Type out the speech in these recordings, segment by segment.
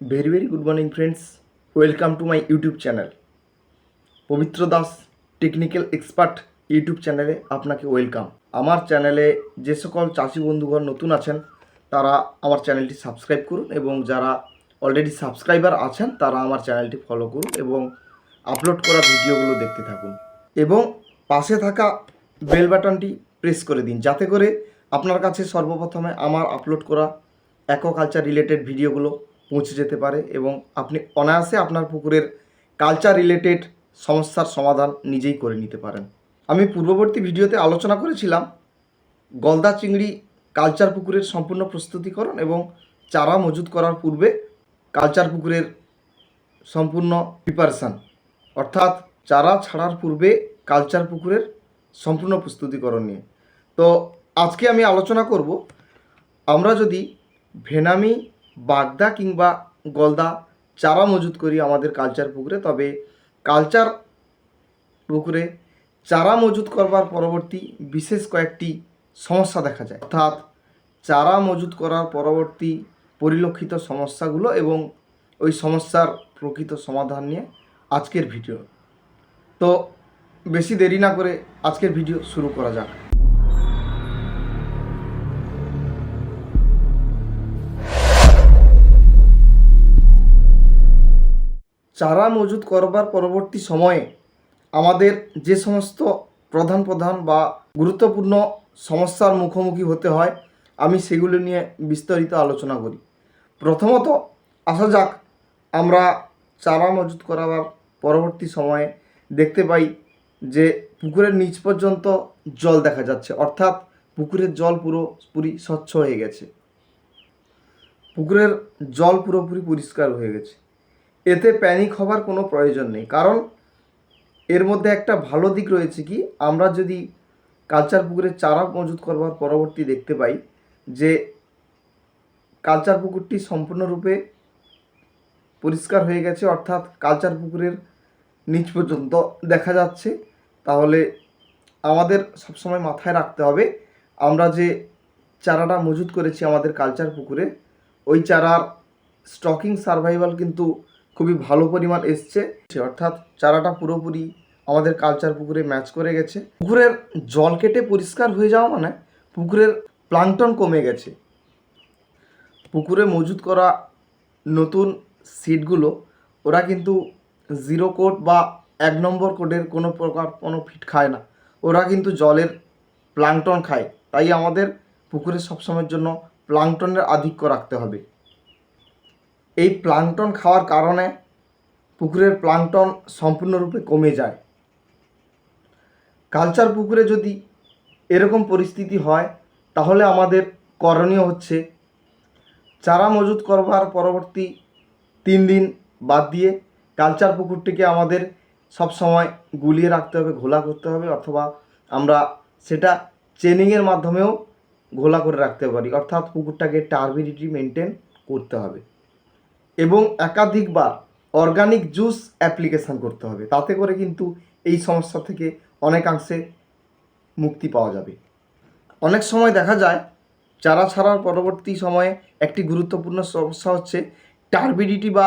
Very very good morning friends welcome to my YouTube channel Pabitra Das technical expert YouTube চ্যানেলে আপনাকে welcome আমার চ্যানেলে যে সকল চাষি বন্ধুগণ নতুন আছেন, তারা আমার চ্যানেলটি সাবস্ক্রাইব করুন এবং যারা অলরেডি সাবস্ক্রাইবার আছেন, তারা আমার চ্যানেলটি ফলো করুন এবং আপলোড করা ভিডিওগুলো দেখতে থাকুন। এবং পাশে থাকা বেল বাটনটি প্রেস করে দিন, যাতে করে আপনার কাছে সর্বপ্রথমে আমার আপলোড করা অ্যাকোকালচার রিলেটেড ভিডিওগুলো পৌঁছে যেতে পারে এবং আপনি অনায়াসে আপনার পুকুরের কালচার রিলেটেড সমস্যার সমাধান নিজেই করে নিতে পারেন। আমি পূর্ববর্তী ভিডিওতে আলোচনা করেছিলাম গলদা চিংড়ি কালচার পুকুরের সম্পূর্ণ প্রস্তুতিকরণ এবং চারা মজুত করার পূর্বে কালচার পুকুরের সম্পূর্ণ প্রিপারেশান অর্থাৎ চারা ছাড়ার পূর্বে কালচার পুকুরের সম্পূর্ণ প্রস্তুতিকরণ নিয়ে। তো আজকে আমি আলোচনা করব, আমরা যদি ভেনামি বাগদা কিংবা গলদা চারা মজুত করি আমাদের কালচার পুকুরে। তবে কালচার পুকুরে চারা মজুত করবার পরবর্তী বিশেষ কয়েকটি সমস্যা দেখা যায়। অর্থাৎ চারা মজুত করার পরবর্তী পরিলক্ষিত সমস্যাগুলো এবং ওই সমস্যার প্রকৃত সমাধান নিয়ে আজকের ভিডিও। তো বেশি দেরি না করে আজকের ভিডিও শুরু করা যাক। চারা মজুত করবার পরবর্তী সময়ে আমাদের যে সমস্ত প্রধান প্রধান বা গুরুত্বপূর্ণ সমস্যার মুখোমুখি হতে হয়, আমি সেগুলো নিয়ে বিস্তারিত আলোচনা করি। প্রথমত আসা যাক, আমরা চারা মজুত করাবার পরবর্তী সময়ে দেখতে পাই যে পুকুরের নিচ পর্যন্ত জল দেখা যাচ্ছে, অর্থাৎ পুকুরের জল পুরোপুরি স্বচ্ছ হয়ে গেছে। পুকুরের জল পুরোপুরি পরিষ্কার হয়ে গেছে। এতে প্যানিক হবার কোনো প্রয়োজন নেই। কারণ এর মধ্যে একটা ভালো দিক রয়েছে কি, আমরা যদি কালচার পুকুরের চারা মজুত করবার পরবর্তী দেখতে পাই যে কালচার পুকুরটি সম্পূর্ণরূপে পরিষ্কার হয়ে গেছে, অর্থাৎ কালচার পুকুরের নিচ পর্যন্ত দেখা যাচ্ছে। তাহলে আমাদের সবসময় মাথায় রাখতে হবে, আমরা যে চারাটা মজুত করেছি আমাদের কালচার পুকুরে, ওই চারার স্টকিং সার্ভাইভাল কিন্তু খুবই ভালো পরিমাণ এসছে। অর্থাৎ চারাটা পুরোপুরি আমাদের কালচার পুকুরে ম্যাচ করে গেছে। পুকুরের জল কেটে পরিষ্কার হয়ে যাওয়া মানে পুকুরের প্লাংটন কমে গেছে। পুকুরে মজুত করা নতুন সিটগুলো ওরা কিন্তু জিরো কোট বা এক নম্বর কোডের কোনো প্রকার কোনো ফিট খায় না। ওরা কিন্তু জলের প্লাংটন খায়। তাই আমাদের পুকুরে সবসময়ের জন্য প্লাংটনের আধিক্য রাখতে হবে। এই প্লাংটন খাওয়ার কারণে পুকুরের প্লাংটন সম্পূর্ণরূপে কমে যায়। কালচার পুকুরে যদি এরকম পরিস্থিতি হয়, তাহলে আমাদের করণীয় হচ্ছে চারা মজুত করবার পরবর্তী তিন দিন বাদ দিয়ে কালচার পুকুরটিকে আমাদের সব সময় গুলিয়ে রাখতে হবে, ঘোলা করতে হবে অথবা আমরা সেটা চেনিংয়ের মাধ্যমেও ঘোলা করে রাখতে পারি। অর্থাৎ পুকুরটাকে টার্বিডিটি মেনটেন করতে হবে। এবং একাধিকবার অর্গানিক জুস অ্যাপ্লিকেশান করতে হবে। তাতে করে কিন্তু এই সমস্যা থেকে অনেকাংশে মুক্তি পাওয়া যাবে। অনেক সময় দেখা যায়, চারা ছাড়ার পরবর্তী সময়ে একটি গুরুত্বপূর্ণ সমস্যা হচ্ছে টার্বিডিটি বা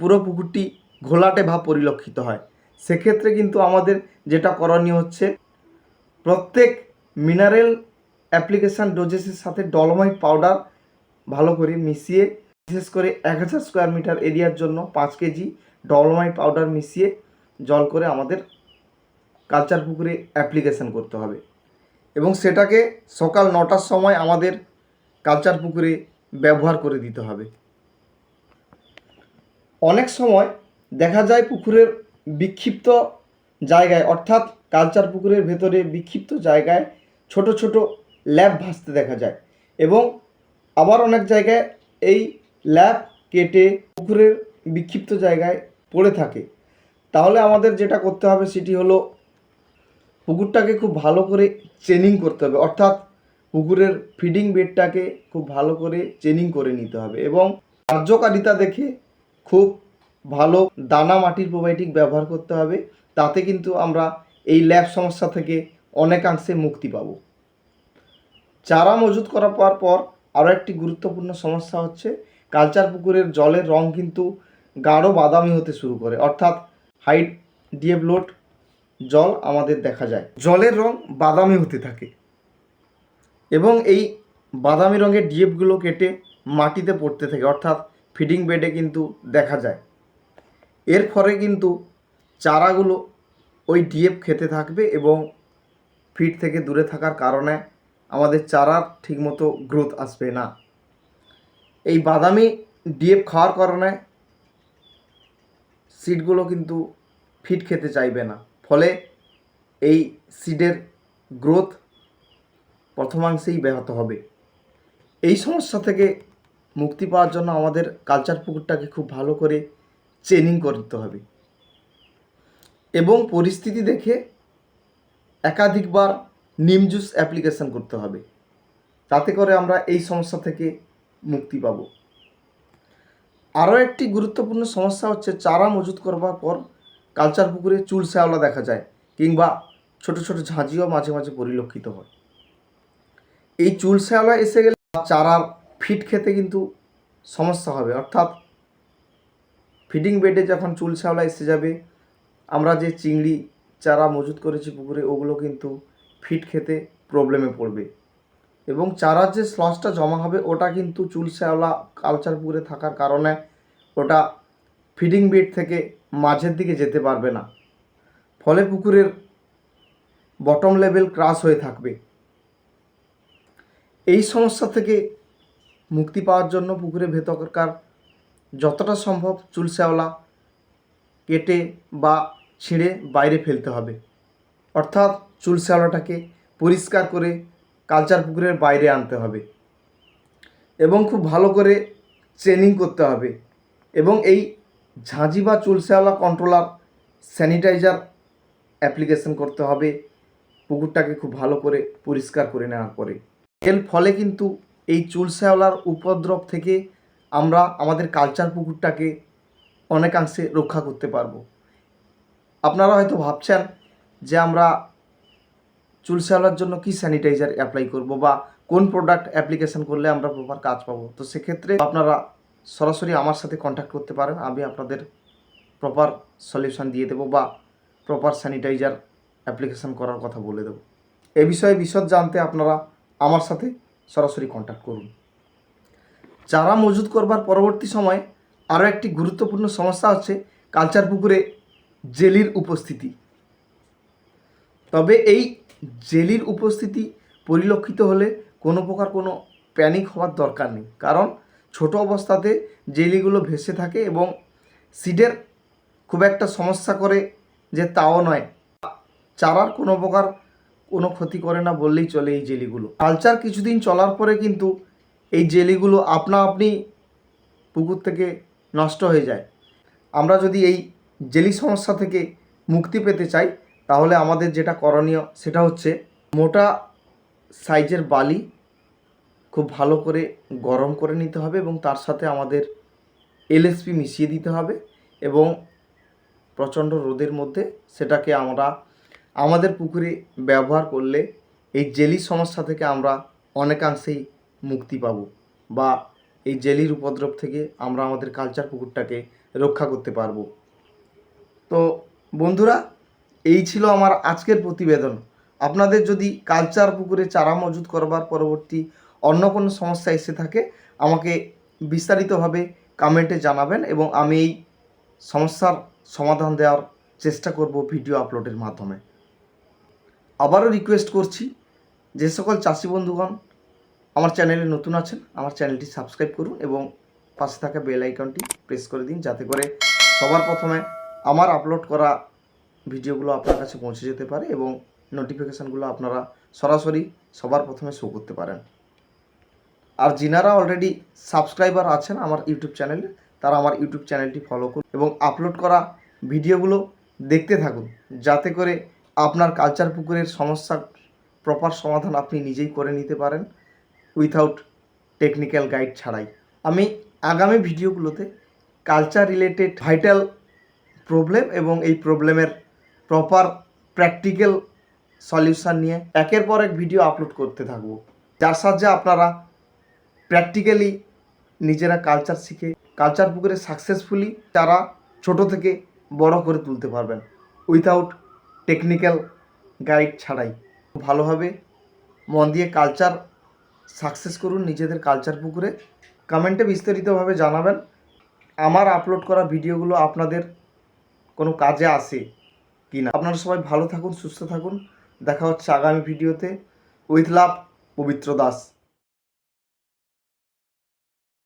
পুরো পুকুরটি ঘোলাটে ভাব পরিলক্ষিত হয়। সেক্ষেত্রে কিন্তু আমাদের যেটা করণীয় হচ্ছে, প্রত্যেক মিনারেল অ্যাপ্লিকেশান ডোজেসের সাথে ডলোমাইট পাউডার ভালো করে মিশিয়ে বিশেষ করে এক হাজার স্কোয়ার মিটার এরিয়ার জন্য পাঁচ কেজি ডলোমাইট পাউডার মিশিয়ে জল করে আমাদের কালচার পুকুরে অ্যাপ্লিকেশান করতে হবে। এবং সেটাকে সকাল নটার সময় আমাদের কালচার পুকুরে ব্যবহার করে দিতে হবে। অনেক সময় দেখা যায় পুকুরের বিক্ষিপ্ত জায়গায়, অর্থাৎ কালচার পুকুরের ভেতরে বিক্ষিপ্ত জায়গায় ছোট ছোট ল্যাব ভাসতে দেখা যায়। এবং আবার অনেক জায়গায় এই ল্যাব কেটে পুকুরের বিক্ষিপ্ত জায়গায় পড়ে থাকে। তাহলে আমাদের যেটা করতে হবে সেটি হলো পুকুরটাকে খুব ভালো করে চেনিং করতে হবে। অর্থাৎ পুকুরের ফিডিং বেডটাকে খুব ভালো করে চেনিং করে নিতে হবে এবং কার্যকারিতা দেখে খুব ভালো দানা মাটির প্রোবায়োটিক ব্যবহার করতে হবে। তাতে কিন্তু আমরা এই ল্যাব সমস্যা থেকে অনেকাংশে মুক্তি পাব। চারা মজুত করার পর পর আরও একটি গুরুত্বপূর্ণ সমস্যা হচ্ছে কালচার পুকুরের জলের রং কিন্তু গাঢ় বাদামি হতে শুরু করে। অর্থাৎ হাইট ডিএভলোট জল আমাদের দেখা যায়। জলের রং বাদামি হতে থাকে এবং এই বাদামি রঙের ডিএফগুলো কেটে মাটিতে পড়তে থাকে। অর্থাৎ ফিডিং বেডে কিন্তু দেখা যায়। এর ফলে কিন্তু চারাগুলো ওই ডিএফ খেতে থাকবে এবং ফিড থেকে দূরে থাকার কারণে আমাদের চারার ঠিকমতো গ্রোথ আসবে না। এই বাদামি ডিএফ খাওয়ার কারণে সিডগুলো কিন্তু ফিট খেতে চাইবে না। ফলে এই সিডের গ্রোথ প্রথমাংশেই ব্যাহত হবে। এই সমস্যা থেকে মুক্তি পাওয়ার জন্য আমাদের কালচার পুকুরটাকে খুব ভালো করে চেনিং করতে হবে। এবং পরিস্থিতি দেখে একাধিকবার নিম জুস অ্যাপ্লিকেশন করতে হবে। তাতে করে আমরা এই সমস্যা থেকে মুক্তি পাব। আরও একটি গুরুত্বপূর্ণ সমস্যা হচ্ছে চারা মজুত করবার পর কালচার পুকুরে চুল শ্যাওলা দেখা যায় কিংবা ছোট ছোট ঝাঁঝিও মাঝে মাঝে পরিলক্ষিত হয়। এই চুল শ্যাওলা এসে গেলে চারার ফিট খেতে কিন্তু সমস্যা হবে। অর্থাৎ ফিডিং বেডে যখন চুল শ্যাওলা এসে যাবে, আমরা যে চিংড়ি চারা মজুত করেছি পুকুরে, ওগুলো কিন্তু ফিট খেতে প্রবলেমে পড়বে। এবং চারার যে স্লসটা জমা হবে, ওটা কিন্তু চুল শ্যাওলা কালচার পুকুরে থাকার কারণে ওটা ফিডিং বেড থেকে মাঝের দিকে যেতে পারবে না। ফলে পুকুরের বটম লেভেল ক্রাস হয়ে থাকবে। এই সমস্যা থেকে মুক্তি পাওয়ার জন্য পুকুরের ভেতরকার যতটা সম্ভব চুল শ্যাওলা কেটে বা ছিঁড়ে বাইরে ফেলতে হবে। অর্থাৎ চুল শ্যাওলাটাকে পরিষ্কার করে কালচার পুকুরের বাইরে আনতে হবে এবং খুব ভালো করে ট্রেনিং করতে হবে এবং এই ঝাঁঝি বা চুল শ্যাওলা কন্ট্রোলার স্যানিটাইজার অ্যাপ্লিকেশন করতে হবে, পুকুরটাকে খুব ভালো করে পরিষ্কার করে নেওয়ার পরে। এর ফলে কিন্তু এই চুল শ্যাওলার উপদ্রব থেকে আমরা আমাদের কালচার পুকুরটাকে অনেকাংশে রক্ষা করতে পারব। আপনারা হয়তো ভাবছেন যে আমরা চুল শ্যাওলার জন্য কি স্যানিটাইজার অ্যাপ্লাই করব বা কোন প্রোডাক্ট অ্যাপ্লিকেশন করলে আমরা প্রপার কাজ পাবো? তো সেক্ষেত্রে আপনারা সরাসরি আমার সাথে কন্ট্যাক্ট করতে পারেন, আমি আপনাদের প্রপার সলিউশন দিয়ে দেবো বা প্রপার স্যানিটাইজার অ্যাপ্লিকেশন করার কথা বলে দেবো। এ বিষয়ে বিশদ জানতে আপনারা আমার সাথে সরাসরি কন্ট্যাক্ট করুন। চারা মজুত করবার পরবর্তী সময়ে আরও একটি গুরুত্বপূর্ণ সমস্যা হচ্ছে কালচার পুকুরে জেলির উপস্থিতি। তবে এই জেলির উপস্থিতি পরিলক্ষিত হলে কোনো প্রকার কোনো প্যানিক হওয়ার দরকার নেই। কারণ ছোট অবস্থাতে জেলিগুলো ভেসে থাকে এবং সিডের খুব একটা সমস্যা করে যে তাও নয়। চারার কোনো প্রকার কোনো ক্ষতি করে না বললেই চলে এই জেলিগুলো। কালচার কিছুদিন চলার পরে কিন্তু এই জেলিগুলো আপনা আপনি পুকুর থেকে নষ্ট হয়ে যায়। আমরা যদি এই জেলি সমস্যা থেকে মুক্তি পেতে চাই তাহলে আমাদের যেটা করণীয় সেটা হচ্ছে মোটা সাইজের বালি খুব ভালো করে গরম করে নিতে হবে এবং তার সাথে আমাদের এলএসপি মিশিয়ে দিতে হবে এবং প্রচণ্ড রোদের মধ্যে সেটাকে আমরা আমাদের পুকুরে ব্যবহার করলে এই জেলি সমস্যা থেকে আমরা অনেকাংশেই মুক্তি পাব বা এই জেলির উপদ্রব থেকে আমরা আমাদের কালচার পুকুরটাকে রক্ষা করতে পারব। তো বন্ধুরা এই ছিল আমার আজকের প্রতিবেদন। আপনাদের যদি কালচার পুকুরে চারা মজুত করবার পরবর্তী অন্য কোনো সমস্যা এসে থাকে, আমাকে বিস্তারিতভাবে কমেন্টে জানাবেন এবং আমি এই সমস্যার সমাধান দেওয়ার চেষ্টা করব ভিডিও আপলোডের মাধ্যমে। আবারও রিকোয়েস্ট করছি, যে সকল চাষি বন্ধুগণ আমার চ্যানেলে নতুন আছেন, আমার চ্যানেলটি সাবস্ক্রাইব করুন এবং পাশে থাকা বেল আইকনটি প্রেস করে দিন, যাতে করে সবার প্রথমে আমার আপলোড করা ভিডিওগুলো আপনার কাছে পৌঁছে যেতে পারে এবং নোটিফিকেশানগুলো আপনারা সরাসরি সবার প্রথমে শো করতে পারেন। আর যিনারা অলরেডি সাবস্ক্রাইবার আছেন আমার ইউটিউব চ্যানেলে তারা আমার ইউটিউব চ্যানেলটি ফলো করুন এবং আপলোড করা ভিডিওগুলো দেখতে থাকুন। যাতে করে আপনার কালচার পুকুরের সমস্যার প্রপার সমাধান আপনি নিজেই করে নিতে পারেন উইথাউট টেকনিক্যাল গাইড ছাড়াই। আমি আগামী ভিডিওগুলোতে কালচার রিলেটেড ভাইটাল প্রবলেম এবং এই প্রবলেমের প্রপার প্র্যাকটিক্যাল সলিউশন নিয়ে একের পর এক ভিডিও আপলোড করতে থাকব। যার সাহায্যে আপনারা প্র্যাকটিক্যালি নিজেরা কালচার শিখে কালচার পুকুরে সাকসেসফুলি তারা ছোট থেকে বড় করে তুলতে পারবেন। উইথাউট টেকনিক্যাল গাইড ছাড়াই। ভালোভাবে মন দিয়ে কালচার সাকসেস করুন, নিজেদের কালচার পুকুরে। কমেন্টে বিস্তারিতভাবে জানাবেন। আমার আপলোড করা ভিডিওগুলো আপনাদের কোনো কাজে আসে কি না। আপনারা সবাই ভালো থাকুন, সুস্থ থাকুন। দেখা হচ্ছে আগামী ভিডিওতে। উইথ লাভ পবিত্র দাস।